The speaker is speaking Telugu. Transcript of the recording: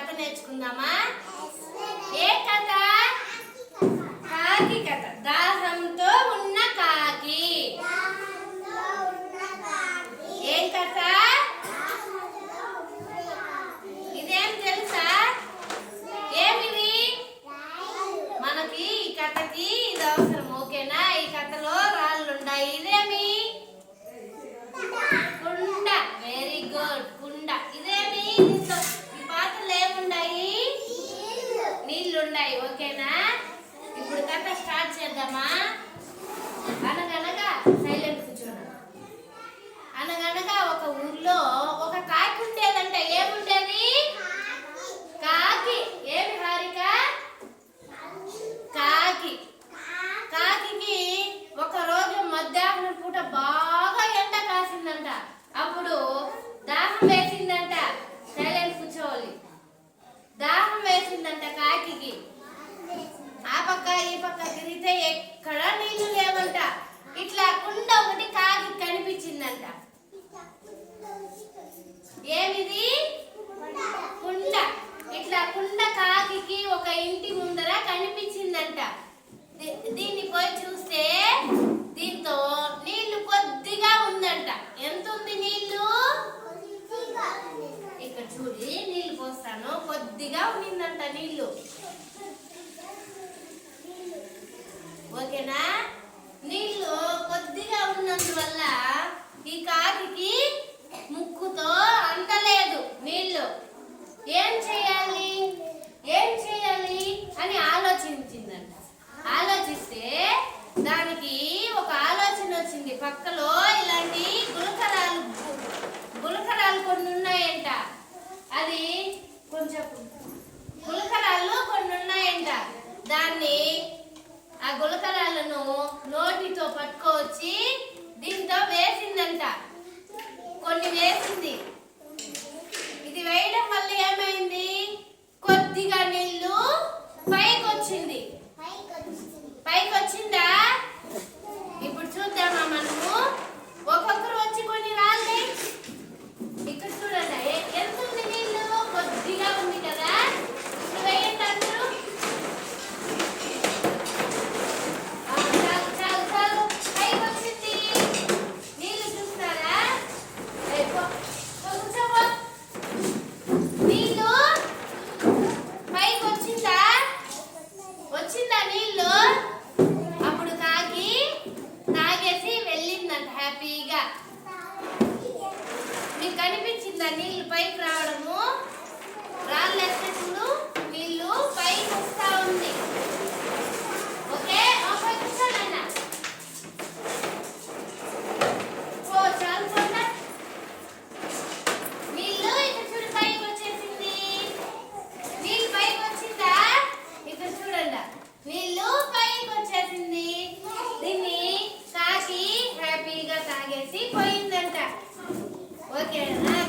కథ నేర్చుకుందామా ఏ కథ కాకి కథ దాహంతో ఉన్న కాకి ఏం కథ ఇదేం తెలుసా ఏమిది మనకి ఈ కథకి ఇది అవసరం ఓకేనా ఈ కథలో రాళ్ళు ఉన్నాయి ఇదేమి కుండ వెరీ గుడ్ కుండ ఇదేమి దీంట్లో ఈ పాత్రలు ఏముండాయి నీళ్ళు ఉన్నాయి ఓకేనా? ఇప్పుడు కథ స్టార్ట్ చేద్దామా? అనగనగా సైలెంట్ కూర్చోండి. అనగనగా ఒక ఊర్లో ఒక కాకి ఉండేదంట. ఏముండేది? కాకి. ఏమి హారిక? కాకి. కాకి ఒక రోజు మధ్యాహ్నం పూట బాగా ఎండ కాసిందంట. అప్పుడు దాహం వేసి సైలెంట్ కూర్చోవాలి దాహం వేసిందంట కాకికి ఆ పక్క ఈ తిరిగితే ఎక్కడ నీళ్ళు లేవంట. ఇట్లా కుండ ఒకటి కాగి కనిపించిందంట. ఏమిది? కుండ. ఇట్లా కుండ కాకి ఒక ఇంటి ముందర కనిపించిందంట. దీ- దీన్ని పోయి చూస్తే దీంతో నీళ్ళు కొద్దిగా ఉందంట. ఎంత ఉంది నీళ్ళు? ఇక్కడ చూడి నీళ్ళు పోస్తాను? కొద్దిగా ఉండిందంట నీళ్ళు. ఓకేనా? నీళ్ళు కొద్దిగా ఉన్నందువల్ల ఈ కాకి ముక్కుతో అందలేదు నీళ్ళు ఏం చేయాలి? ఏం చేయాలి అని ఆలోచించిందంట. ఆలోచిస్తే దానికి ఒక ఆలోచన వచ్చింది. పక్కలో ఇలాంటి గులకరాలు గులకరాలు కొన్ని ఉన్నాయంట. అది కొంచెం గులకరాలు కొన్ని ఉన్నాయంట. దాన్ని ఆ గులకరాలను నోటితో పట్టుకోవచ్చి దీంతో వేసిందంట. కొన్ని వేసింది ఇది వేయడం వల్ల ఏమైంది కొద్దిగా నీళ్ళు పైకి వచ్చింది పైకి వచ్చిందా ఇప్పుడు చూద్దామా మనము ఒక్కొక్కరు వచ్చి కొన్ని రాళ్ళే ఇక్కడ చూడండి ఎ- ఎంత ఉంది నీళ్ళు కొద్దిగా ఉంది కదా ఇప్పుడు వేయండి అందరూ ఆ, చాలు చాలు చాలు పైకి వచ్చింది నీళ్ళు చూస్తారా ఏ, పో, పో, కూర్చోపో. నీళ్ళు పైకి వచ్చిందా వచ్చిందా నీళ్ళు అప్పుడు కాకి తాగేసి వెళ్ళిందంట హ్యాపీగా మీకు కనిపించిందా నీళ్ళు పైకి రావడము? రాళ్ళు వేసేటప్పుడు わけない。